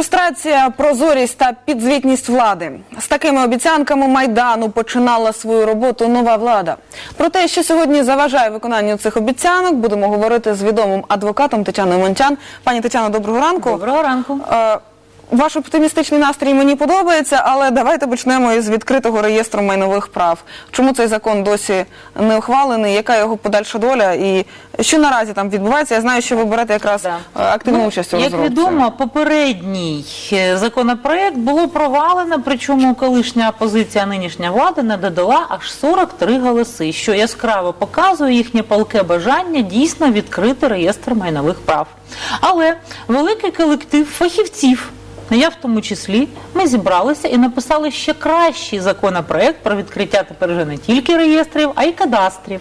Люстрація, прозорість та підзвітність влади з такими обіцянками майдану починала свою роботу нова влада. Про те, що сьогодні заважає виконанню цих обіцянок, будемо говорити з відомим адвокатом Тетяною Монтян. Пані Тетяно, доброго ранку. Доброго ранку. Ваш оптимістичний настрій мені подобається, але давайте почнемо із відкритого реєстру майнових прав. Чому цей закон досі не ухвалений? Яка його подальша доля? І що наразі там відбувається? Я знаю, що ви берете якраз Да. е, активну Ну, участь у Як відомо, попередній е, законопроект було провалено, причому колишня опозиція, нинішня влада не додала аж 43 голоси, що яскраво показує їхнє палке бажання дійсно відкрити реєстр майнових прав. Але великий колектив фахівців. Я в тому числі ми зібралися і написали ще кращий законопроект про відкриття тепер вже не тільки реєстрів, а й кадастрів.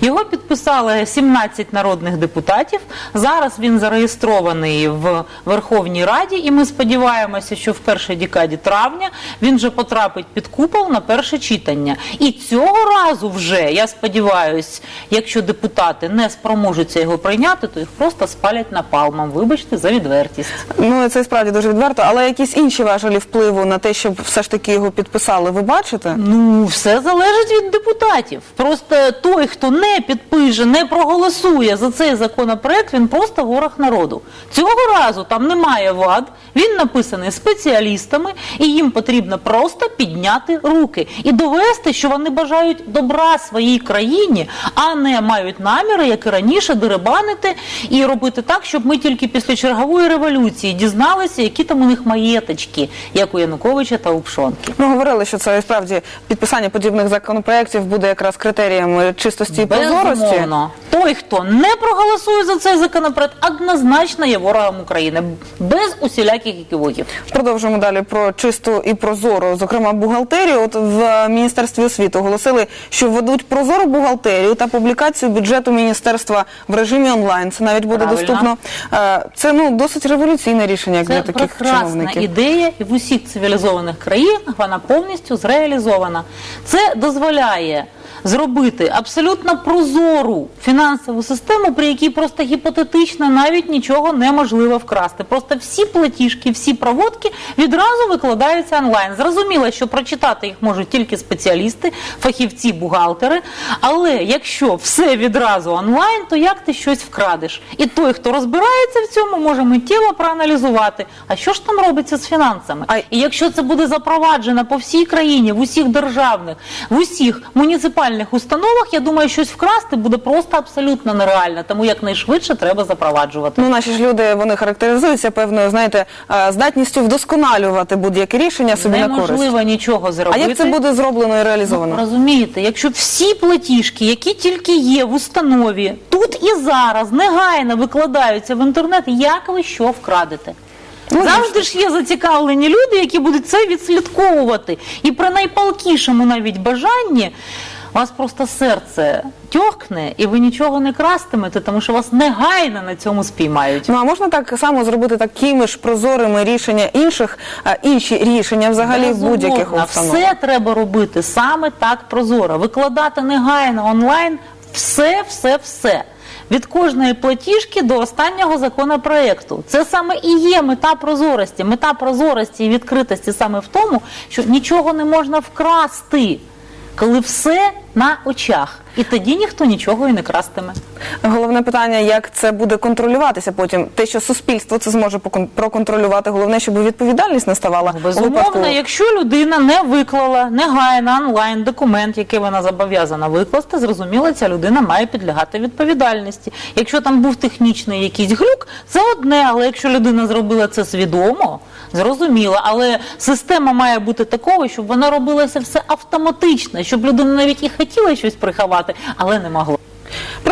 Його підписали 17 народних депутатів. Зараз він зареєстрований в Верховній Раді, і ми сподіваємося, що в першій декаді травня він вже потрапить під купол на перше читання. І цього разу вже я сподіваюся, якщо депутати не спроможуться його прийняти, то їх просто спалять напалмом. Вибачте за відвертість. Ну це справді дуже відверто, але якісь інші важелі впливу на те, щоб все ж таки його підписали, ви бачите? Ну, все залежить від депутатів. Просто той, хто не підпише, не проголосує за цей законопроект, він просто ворог народу. Цього разу там немає вад, він написаний спеціалістами, і їм потрібно просто підняти руки і довести, що вони бажають добра своїй країні, а не мають наміри, як і раніше, деребанити і робити так, щоб ми тільки після чергової революції дізналися, які там у них маєточки, як у Януковича та у Пшонки. Ми говорили, що це справді підписання подібних законопроєктів буде якраз критерієм чистості і прозорості. Той, хто не проголосує за цей законопроект, однозначно є ворогом України. Без усіляких еківоків. Продовжуємо далі про чисту і прозору, зокрема бухгалтерію. От в міністерстві освіти оголосили, що введуть прозору бухгалтерію та публікацію бюджету міністерства в режимі онлайн. Це навіть буде Правильно. доступно. Е, Це ну досить революційне рішення як Це для таких прекрасна чиновників. ідея, і в усіх цивілізованих країнах вона повністю зреалізована. Це дозволяє зробити абсолютно прозору фінансову систему, при якій просто гіпотетично навіть нічого неможливо вкрасти. Просто всі платіжки, всі проводки відразу викладаються онлайн. Зрозуміло, що прочитати їх можуть тільки спеціалісти, фахівці, бухгалтери. Але якщо все відразу онлайн, то як ти щось вкрадеш? І той, хто розбирається в цьому, може миттєво проаналізувати, а що ж там робиться з фінансами. А- І якщо це буде запроваджено по всій країні, в усіх державних, в усіх муніципальних установах, я думаю, щось вкрасти буде просто абсолютно нереально. Тому якнайшвидше треба запроваджувати. Ну, наші ж люди вони характеризуються певною, знаєте, е, здатністю вдосконалювати будь-яке рішення собі на користь. Неможливо нічого зробити. А як це буде зроблено і реалізовано? Ну, розумієте, якщо всі платіжки, які тільки є в установі, тут і зараз негайно викладаються в інтернет, як ви що вкрадете? Ну, Завжди ж є зацікавлені люди, які будуть це відслідковувати. І при найпалкішому навіть бажанні вас просто серце тьохкне, і ви нічого не крастимете, тому що вас негайно на цьому спіймають. Ну а можна так само зробити такими ж прозорими рішення інших, е, інші рішення взагалі в будь-яких установах? Все треба робити саме так прозоро. Викладати негайно онлайн все, все, все. Від кожної платіжки до останнього законопроекту. Це саме і є мета прозорості. Мета прозорості і відкритості саме в тому, що нічого не можна вкрасти, коли все на очах. І тоді ніхто нічого і не крастиме. Головне питання, як це буде контролюватися потім. Те, що суспільство це зможе покон- проконтролювати. Головне, щоб відповідальність не ставала у випадку. Безумовно, якщо людина не виклала негайно онлайн документ, який вона зобов'язана викласти, зрозуміло, ця людина має підлягати відповідальності. Якщо там був технічний якийсь глюк, це одне, але якщо людина зробила це свідомо, зрозуміло. Але система має бути такою, щоб вона робилася все автоматично, щоб людина навіть і хотіла щось приховати, але не могла.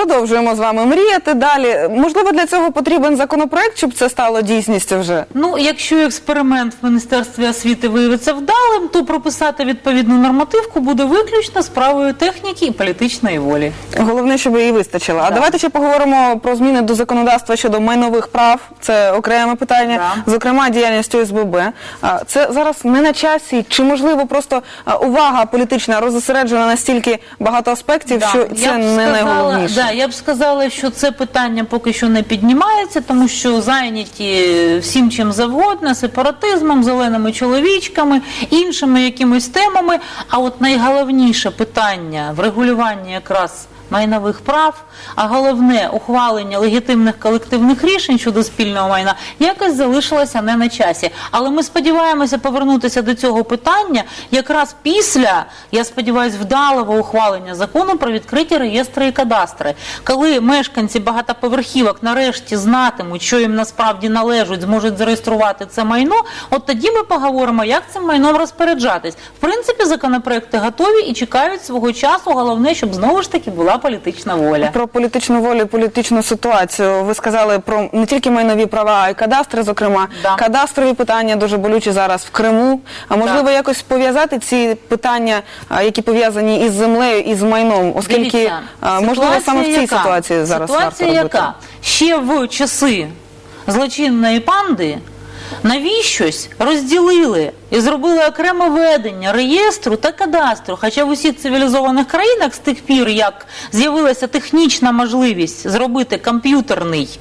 Продовжуємо з вами мріяти далі. Можливо, для цього потрібен законопроект, щоб це стало дійсністю вже. Ну, якщо експеримент в Міністерстві освіти виявиться вдалим, то прописати відповідну нормативку буде виключно справою техніки і політичної волі. Головне, щоб її вистачило. А Да. давайте ще поговоримо про зміни до законодавства щодо майнових прав. Це окреме питання, Да. зокрема діяльність ОСББ. А, Це зараз не на часі. Чи можливо просто а, увага політична розосереджена настільки багато аспектів, що це б не сказала, найголовніше? Да, я б сказала, що це питання поки що не піднімається, тому що зайняті всім чим завгодно, сепаратизмом, зеленими чоловічками, іншими якимись темами. А от найголовніше питання врегулювання якраз майнових прав, а головне ухвалення легітимних колективних рішень щодо спільного майна якось залишилося не на часі. Але ми сподіваємося повернутися до цього питання якраз після, я сподіваюся, вдалого ухвалення закону про відкриті реєстри і кадастри, коли мешканці багатоповерхівок нарешті знатимуть, що їм насправді належить, зможуть зареєструвати це майно. От тоді ми поговоримо, як цим майном розпоряджатись. В принципі, законопроекти готові і чекають свого часу. Головне, щоб знову ж таки була політична воля. Про політичну волю, і політичну ситуацію. Ви сказали про не тільки майнові права, а й кадастри, зокрема. Да. Кадастрові питання дуже болючі зараз в Криму. А можливо, Так. якось пов'язати ці питання, які пов'язані із землею і з майном, оскільки Дивіться, можливо саме в цій яка? ситуації зараз ситуація варто робити. яка ще в часи злочинної панди навіщось розділили і зробили окреме ведення реєстру та кадастру. Хоча в усіх цивілізованих країнах з тих пір, як з'явилася технічна можливість зробити комп'ютерний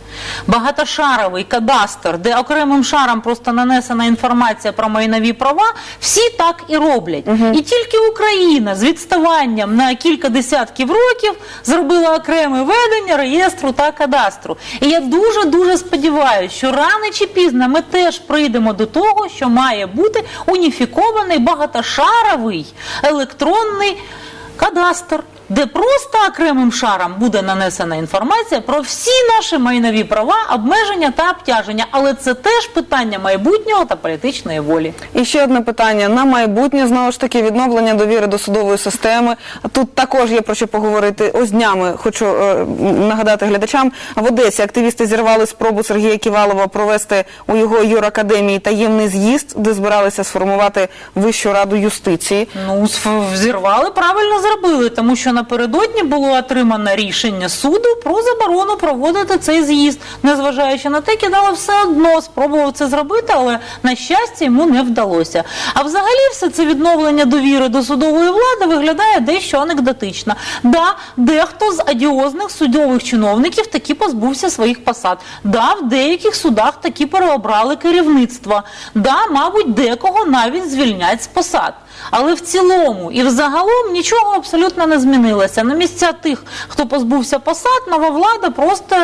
багатошаровий кадастр, де окремим шаром просто нанесена інформація про майнові права, всі так і роблять. І тільки Україна з відставанням на кілька десятків років зробила окреме ведення реєстру та кадастру. І я дуже дуже сподіваюся, що рано чи пізно ми теж прийдемо до того, що має бути уніфікований багатошаровий електронний кадастр. Де просто окремим шаром буде нанесена інформація про всі наші майнові права, обмеження та обтяження, але це теж питання майбутнього та політичної волі. І ще одне питання на майбутнє знову ж таки відновлення довіри до судової системи. Тут також є про що поговорити. Ось днями хочу е, нагадати глядачам. В Одесі активісти зірвали спробу Сергія Ківалова провести у його юракадемії таємний з'їзд, де збиралися сформувати Вищу раду юстиції. Ну, зірвали, правильно зробили, тому що напередодні було отримано рішення суду про заборону проводити цей з'їзд. Незважаючи на те, кидали все одно, спробував це зробити, але на щастя йому не вдалося. А взагалі все це відновлення довіри до судової влади виглядає дещо анекдотично. Да, дехто з адіозних судових чиновників таки позбувся своїх посад. Да, в деяких судах таки переобрали керівництво. Да, мабуть, декого навіть звільнять з посад. Але в цілому і взагалом нічого абсолютно не змінилося. На місця тих, хто позбувся посад, нова влада просто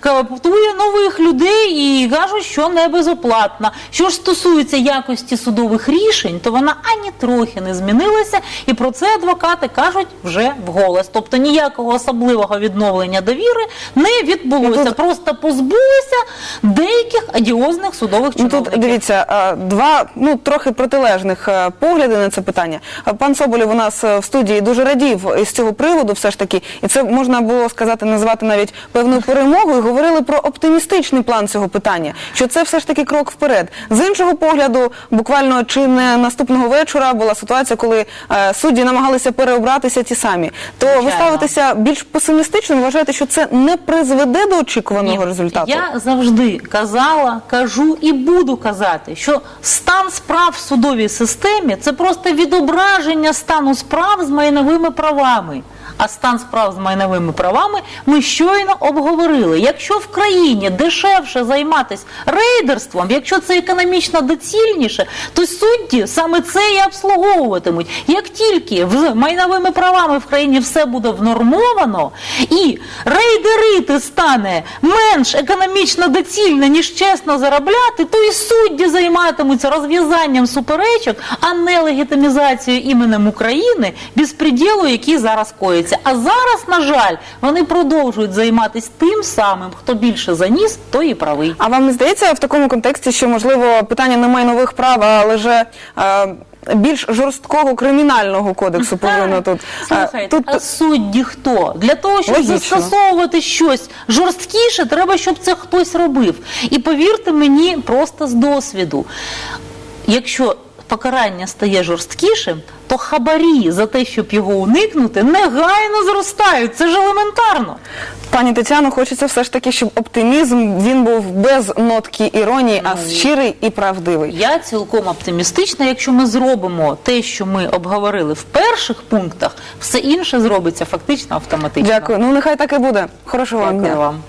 каптує нових людей і кажуть, що не безоплатна. Що ж стосується якості судових рішень, то вона ані трохи не змінилася, і про це адвокати кажуть вже вголос. Тобто ніякого особливого відновлення довіри не відбулося. Просто позбулися деяких адіозних судових Ну чиновників. тут дивіться е, два ну трохи протилежних е, погляди на це питання. Пан Соболєв у нас е, в студії дуже радів із цього приводу, все ж таки, і це можна було сказати, назвати навіть певною перемогою. Говорили про оптимістичний план цього питання, що це все ж таки крок вперед. З іншого погляду, буквально чи не наступного вечора була ситуація, коли е, судді намагалися переобратися ті самі. То ви Звичайно. ставитеся більш песимістично, вважаєте, що це не призведе до очікуваного Ні, результату? Я завжди казала, кажу і буду казати, що стан справ в судовій системі це просто відображення стану справ з майновими правами. А стан справ з майновими правами ми щойно обговорили. Якщо в країні дешевше займатися рейдерством, якщо це економічно доцільніше, то судді саме це і обслуговуватимуть. Як тільки з майновими правами в країні все буде внормовано, і рейдерити стане менш економічно доцільно, ніж чесно заробляти, то і судді займатимуться розв'язанням суперечок, а не легітимізацією іменем України безпреділу, який зараз коїться. А зараз, на жаль, вони продовжують займатися тим самим, хто більше заніс, той і правий. А вам не здається в такому контексті, що можливо питання не майнових прав, а лише е, більш жорсткого кримінального кодексу повинно тут е, Слухайте, тут а судді хто? Для того, щоб Логічно. застосовувати щось жорсткіше, треба, щоб це хтось робив. І повірте мені просто з досвіду. Якщо покарання стає жорсткішим, то хабарі за те, щоб його уникнути, негайно зростають. Це ж елементарно. Пані Тетяно, хочеться все ж таки, щоб оптимізм він був без нотки іронії, а щирий і правдивий. Я цілком оптимістична. Якщо ми зробимо те, що ми обговорили в перших пунктах, все інше зробиться фактично автоматично. Дякую. Ну нехай так і буде. Хорошого вам дня. вам.